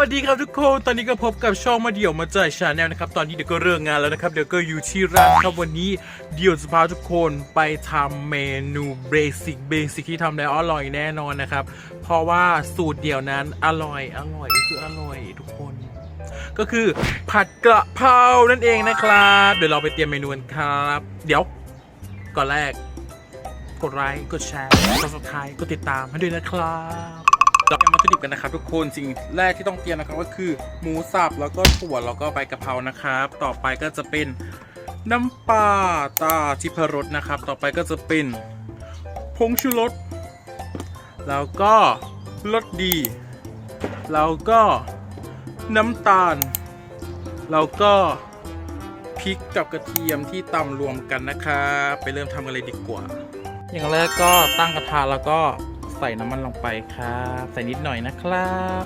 วัสดีครับทุกคน ตอนนี้ก็พบกับช่องมาเดี่ยวมาจ่ายชาแนลนะครับ ตอนนี้เดี๋ยวก็เริ่มงงานแล้วนะครับ เดี๋ยวก็อยู่ที่ร้านครับวันนี้เดี๋ยวจะพาทุกคนไปทำเมนูเบสิกเบสิกที่ทำแล้วอร่อยแน่นอนนะครับ เพราะว่าสูตรเดียวนั้นอร่อยอร่อยคืออร่อยทุกคน ก็คือผัดกระเพรานั่นเองนะครับ เดี๋ยวเราไปเตรียมเมนูกันครับ เดี๋ยวก่อนแรก กดไลค์กดแชร์กด subscribe กดติดตามให้ด้วยนะครับ ตถุดิบกันนะครับทุกคนสิ่งแรกที่ต้องเตรียมนะครับก็คือหมูสับแล้วก็ถั่วแล้วก็ใบกะเพรานะครับ ต่อไปก็จะเป็นน้ำปลาตาทิพรสนะครับ ต่อไปก็จะเป็นผงชูรสแล้วก็รสดี แล้วก็น้ำตาล แล้วก็พริกกับกระเทียมที่ตำรวมกันนะครับไปเริ่มทำกันเลยดีกว่า อย่างแรกก็ตั้งกระทะแล้วก็ ใส่น้ำมันลงไปครับ ใส่นิดหน่อยนะครับ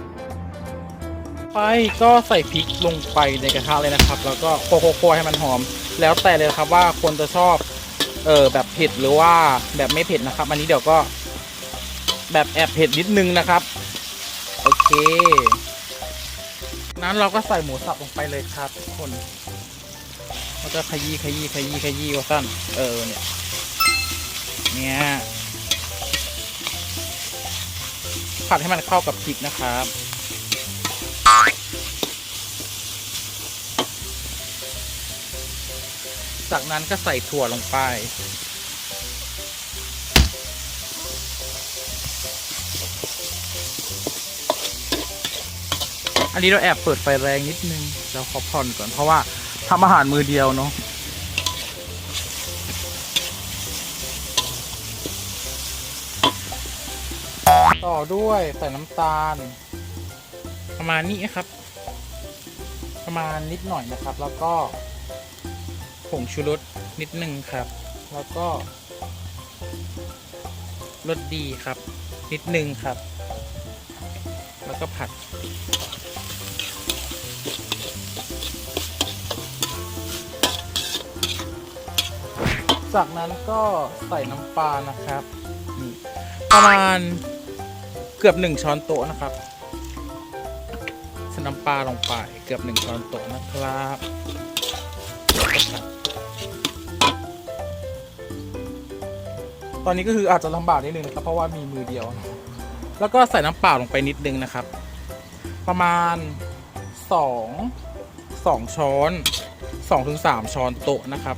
ไปก็ใส่พริกลงไปในกระทะเลยนะครับ แล้วก็โคๆๆให้มันหอม แล้วแต่เลยครับว่าคนจะชอบเออแบบเผ็ดหรือว่าแบบไม่เผ็ดนะครับ อันนี้เดี๋ยวก็แบบแอบเผ็ดนิดนึงนะครับ โอเค นั้นเราก็ใส่หมูสับลงไปเลยครับทุกคนแล้วก็ขยี้ขยี้ขยี้ขยี้ว่าสั้นเออเนี่ยเนี่ย ผัดให้มันเข้ากับพริกนะครับ จากนั้นก็ใส่ถั่วลงไป อันนี้เราแอบเปิดไฟแรงนิดนึงเราขอผ่อนก่อนเพราะว่าทำอาหารมือเดียวเนาะ ต่อด้วยใส่น้ำตาล ประมาณนี้ครับ ประมาณนิดหน่อยนะครับ แล้วก็ผงชูรสนิดนึงครับ แล้วก็รสดีครับ นิดนึงครับ แล้วก็ผัดจากนั้นก็ใส่น้ำปลานะครับ ประมาณ กือบหนึ่งช้อนโต๊ะนะครับใส่น้ำปลาลงไปเกือบหนึ่งช้อนโต๊ะนะครับตอนนี้ก็คืออาจจะลำบากนิดนึงนะครับเพราะว่ามีมือเดียวนะแล้วก็ใส่น้ำเปล่าลงไปนิดนึงนะครับ ประมาณสองสองช้อนสองถึงสามช้อนโต๊ะนะครับ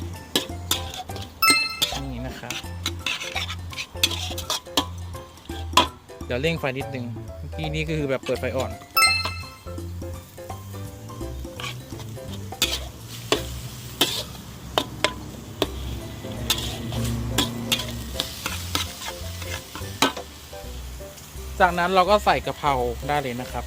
เดี๋ยวเร่งไฟนิดนึงเมื่อกี้นี่คือแบบเปิดไฟอ่อน จากนั้นเราก็ใส่กะเพราได้เลยนะครับ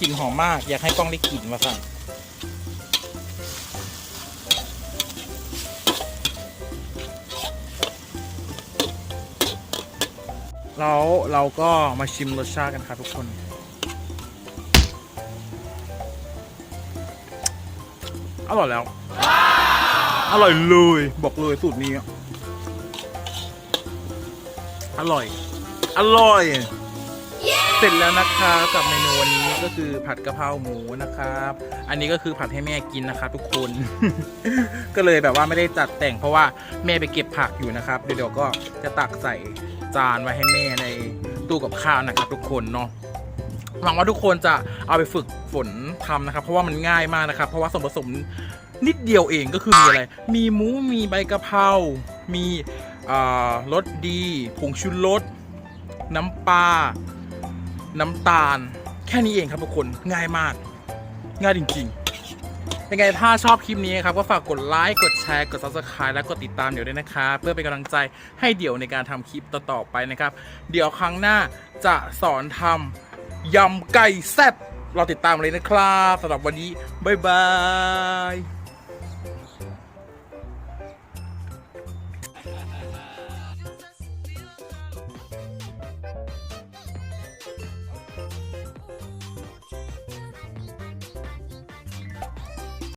กลิ่นหอมมาก อยากให้กล้องได้กลิ่นมาสั่งแล้วเราก็มาชิมรสชาติกันครับทุกคน อร่อยแล้ว อร่อยเลย บอกเลยสูตรนี้อะอร่อย อร่อย เสร็จแล้วนะครับกับเมนูวันนี้ก็คือผัดกะเพราหมูนะครับ อันนี้ก็คือผัดให้แม่กินนะครับทุกคน ก็เลยแบบว่าไม่ได้จัดแต่งเพราะว่าแม่ไปเก็บผักอยู่นะครับ เดี๋ยวก็จะตักใส่จานไว้ให้แม่ในตู้กับข้าวนะครับ ทุกคนเนาะหวังว่าทุกคนจะเอาไปฝึกฝนทำนะครับ เพราะว่ามันง่ายมากนะครับ เพราะว่าส่วนผสมนิดเดียวเองก็คือมีอะไร มีหมูมีใบกะเพรามีอ่ารสดีผงชูรสน้ำปลา น้ำตาล แค่นี้เองครับทุกคนง่ายมาก ง่ายจริงๆยังไงถ้าชอบคลิปนี้ครับก็ฝากกดไลค์กดแชร์กด subscribe และกดติดตามเดี๋ยวด้วยนะครับเพื่อเป็นกำลังใจให้เดี๋ยวในการทำคลิปต่อๆไปนะครับ เดี๋ยวครั้งหน้าจะสอนทำยำไก่แซ่บเราติดตามเลยนะครับสำหรับวันนี้บ๊ายบาย